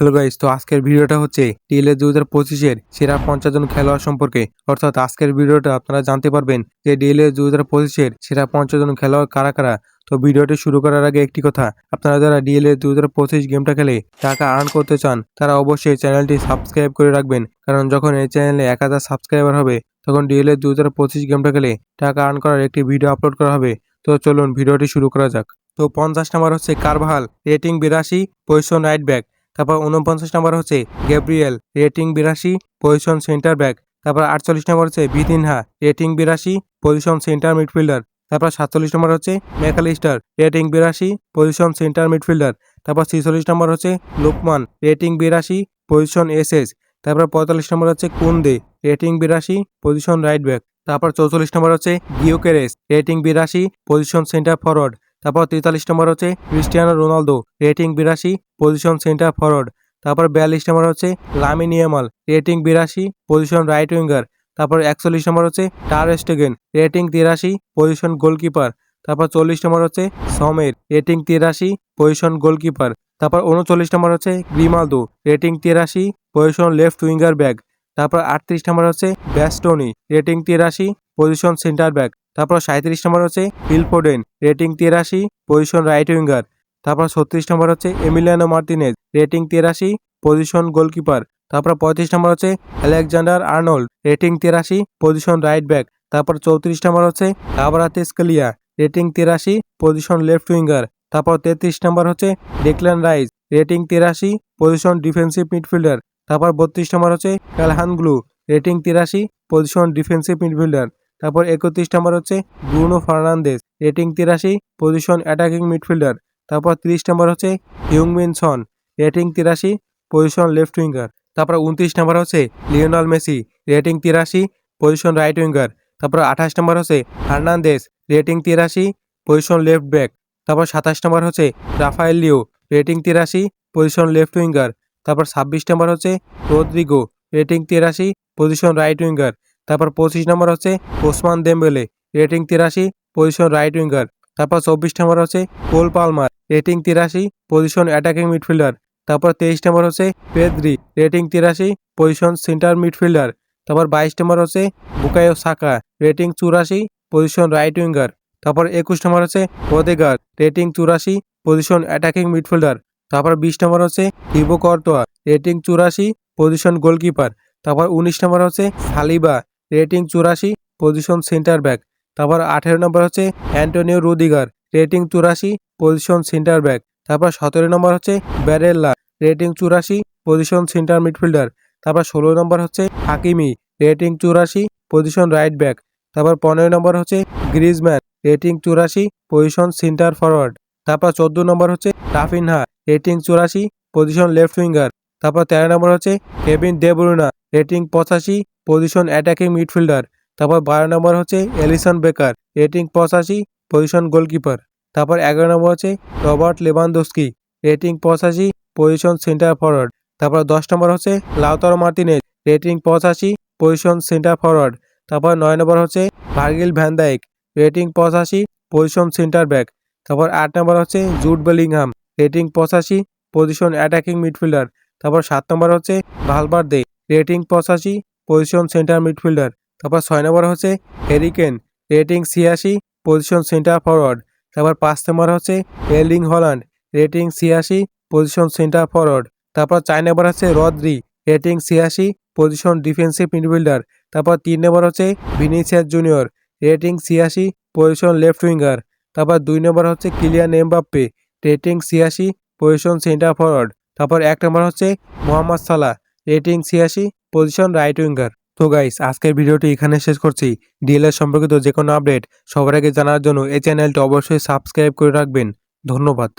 Hello guys তো আজকের ভিডিওটা হচ্ছে ডিএলএ দু হাজার পঁচিশের সেরা পঞ্চাশ জন খেলোয়াড় সম্পর্কে। অর্থাৎ আজকের ভিডিওটা আপনারা জানতে পারবেন যে ডিএলএ দু হাজার পঁচিশের সেরা পঞ্চাশ জন খেলোয়াড় কারা কারা। তো ভিডিওটি শুরু করার আগে একটি কথা, আপনারা যারা ডিএলএ দু হাজার পঁচিশ গেমটা খেলে টাকা আর্ন করতে চান, তারা অবশ্যই চ্যানেলটি সাবস্ক্রাইব করে রাখবেন। কারণ যখন এই চ্যানেলে এক হাজার সাবস্ক্রাইবার হবে, তখন ডিএলএ দু হাজার পঁচিশ গেমটা খেলে টাকা আর্ন করার একটি ভিডিও আপলোড করা হবে। তো চলুন ভিডিওটি শুরু করা যাক। তো পঞ্চাশ নাম্বার হচ্ছে কারভাল রেটিং বিরাশি, পজিশন রাইট ব্যাক। তারপর উনপঞ্চাশ নম্বর হচ্ছে গ্যাব্রিয়েল, রেটিং বিরাশি, পজিশন সেন্টার ব্যাক। তারপর আটচল্লিশ নম্বর হচ্ছে বিতিনহা রেটিং বিরাশি, পজিশন সেন্টার মিডফিল্ডার। তারপর সাতচল্লিশ নম্বর হচ্ছে মেকালিস্টার রেটিং বিরাশি, পজিশন সেন্টার মিডফিল্ডার। তারপর ছিচল্লিশ নম্বর হচ্ছে লোকমান, রেটিং বিরাশি, পজিশন এসএস। তারপর পঁয়তাল্লিশ নম্বর হচ্ছে কুন্দে, রেটিং বিরাশি, পজিশন রাইট ব্যাক। তারপর চৌচল্লিশ নম্বর হচ্ছে গিওকেরেস, রেটিং বিরাশি, পজিশন সেন্টার ফরওয়ার্ড। তারপর তেতাল্লিশ নম্বর হচ্ছে ক্রিস্টিয়ানো রোনালদো, রেটিং বিরাশি পজিশন সেন্টার ফরওয়ার্ড তারপর বিয়াল্লিশ নম্বর হচ্ছে লামিন ইয়ামাল, রেটিং বিরাশি পজিশন রাইট উইঙ্গার তারপর একচল্লিশ নম্বর হচ্ছে টার স্টেগেন, রেটিং তিরাশি পজিশন গোলকিপার তারপর চল্লিশ নম্বর হচ্ছে সমের, রেটিং তিরাশি পজিশন গোলকিপার তারপর উনচল্লিশ নম্বর হচ্ছে গ্রিমালদো, রেটিং তিরাশি পজিশন লেফট উইঙ্গার ব্যাক তারপর আটত্রিশ নম্বর হচ্ছে ব্যাস্টোনি রেটিং তিরাশি পজিশন সেন্টার ব্যাক তারপর সাঁত্রিশ নম্বর হচ্ছে ফিলফোডেন রেটিং তিরাশি পজিশন রাইট উইঙ্গার তারপর ছত্রিশ নম্বর হচ্ছে এমিলিয়ানো মার্টিনেজ রেটিং তিরাশি পজিশন গোলকিপার তারপর পঁয়ত্রিশ নম্বর হচ্ছে আলেকজান্ডার আর্নল্ড রেটিং তিরাশি পজিশন রাইট ব্যাক তারপর চৌত্রিশ নম্বর হচ্ছে কাবরাতেস্কেলিয়া রেটিং তিরাশি পজিশন লেফট উইঙ্গার তারপর তেত্রিশ নম্বর হচ্ছে ডেকলান রাইস রেটিং তিরাশি পজিশন ডিফেন্সিভ মিডফিল্ডার তারপর বত্রিশ নম্বর হচ্ছে কালহানগ্লু রেটিং তিরাশি, পজিশন ডিফেন্সিভ মিডফিল্ডার। তারপর একত্রিশ নম্বর হচ্ছে ব্রুনো ফার্নান্দেস রেটিং তিরাশি, পজিশন অ্যাটাকিং মিডফিল্ডার। তারপর তিরিশ নম্বর হচ্ছে হিউংমিন সন, রেটিং তিরাশি, পজিশন লেফট উইঙ্গার। তারপর উনত্রিশ নম্বর হচ্ছে লিওনাল মেসি, রেটিং তিরাশি, পজিশন রাইট উইঙ্গার। তারপর আঠাশ নম্বর হচ্ছে হার্নান্দেস রেটিং তিরাশি, পজিশন লেফট ব্যাক। তারপর সাতাশ নম্বর হচ্ছে রাফায়েল লিও, রেটিং তিরাশি, পজিশন লেফট উইঙ্গার। তারপর ছাব্বিশ নম্বর হচ্ছে রদ্রিগো রেটিং তিরাশি পজিশন রাইট উইঙ্গার তারপর পঁচিশ নম্বর হচ্ছে ওসমান দেমবেলে রেটিং তিরাশি পজিশন রাইট উইঙ্গার তারপর চব্বিশ নম্বর হচ্ছে কোল পালমার রেটিং তিরাশি পজিশন অ্যাটাকিং মিডফিল্ডার তারপর তেইশ নম্বর হচ্ছে পেদ্রি রেটিং তিরাশি পজিশন সেন্টার মিডফিল্ডার তারপর বাইশ নম্বর হচ্ছে বুকায়ো সাকা রেটিং চুরাশি পজিশন রাইট উইঙ্গার তারপর একুশ নম্বর হচ্ছে ওদেগার রেটিং চুরাশি পজিশন অ্যাটাকিং মিডফিল্ডার তারপর বিশ নম্বর হচ্ছে হিবো কর্তোয়া, রেটিং চুরাশি পজিশন গোলকিপার তারপর উনিশ নম্বর হচ্ছে হালিবা রেটিং চুরাশি পজিশন সেন্টার ব্যাক তারপর আঠেরো নম্বর হচ্ছে অ্যান্টোনিও রুদিগার, রেটিং চুরাশি পজিশন সেন্টার ব্যাক তারপর সতেরো নম্বর হচ্ছে ব্যারেল্লা, রেটিং চুরাশি পজিশন সেন্টার মিডফিল্ডার তারপর ষোলো নম্বর হচ্ছে হাকিমি, রেটিং চুরাশি পজিশন রাইট ব্যাক তারপর পনেরো নম্বর হচ্ছে গ্রিজম্যান রেটিং চুরাশি পজিশন সেন্টার ফরওয়ার্ড তারপর চোদ্দ নম্বর হচ্ছে রাফিনহা রেটিং চুরাশি পজিশন লেফট উইঙ্গার তারপর তেরো নম্বর হচ্ছে কেভিন দেবরুনা রেটিং পঁচাশি পজিশন অ্যাটাকিং মিডফিল্ডার তারপর বারো নম্বর হচ্ছে এলিসন বেকার রেটিং পঁচাশি পজিশন গোলকিপার তারপর এগারো নম্বর হচ্ছে রবার্ট লেবানদোস্কি রেটিং পঁচাশি পজিশন সেন্টার ফরওয়ার্ড তারপর দশ নম্বর হচ্ছে লাউতারো মার্টিনেজ রেটিং পঁচাশি পজিশন সেন্টার ফরওয়ার্ড তারপর নয় নম্বর হচ্ছে ভার্গিল ভ্যানদাইক রেটিং পঁচাশি পজিশন সেন্টার ব্যাক তারপর আট নম্বর হচ্ছে জুট বেলিংহাম রেটিং পঁচাশি পজিশন অ্যাটাকিং মিডফিল্ডার তারপর সাত নম্বর হচ্ছে ভালবার্দে রেটিং পঁচাশি পজিশন সেন্টার মিডফিল্ডার তারপর ছয় নম্বর হচ্ছে হেরিকেন রেটিং ছিয়াশি পজিশন সেন্টার ফরওয়ার্ড তারপর পাঁচ নম্বর হচ্ছে এল্ডিং হল্যান্ড রেটিং ছিয়াশি পজিশন সেন্টার ফরওয়ার্ড তারপর চার নম্বর হচ্ছে রদ্রি রেটিং ছিয়াশি পজিশন ডিফেন্সিভ মিডফিল্ডার তারপর তিন নম্বর হচ্ছে ভিনিসিয়াস জুনিয়র রেটিং ছিয়াশি পজিশন লেফট উইঙ্গার তারপর দুই নম্বর হচ্ছে কিলিয়ান এমবাপ্পে রেটিং ছিয়াশি পজিশন সেন্টার ফরওয়ার্ড তারপর এক নম্বর হচ্ছে মোহাম্মদ সালাহ, রেটিং ছিয়াশি পজিশন রাইট উইঙ্গার তো গাইস আজকের ভিডিওটি এখানে শেষ করছি। ডিএলএস সম্পর্কিত যে কোনো আপডেট সবার আগে জানার জন্য এই চ্যানেলটি অবশ্যই সাবস্ক্রাইব করে রাখবেন। ধন্যবাদ।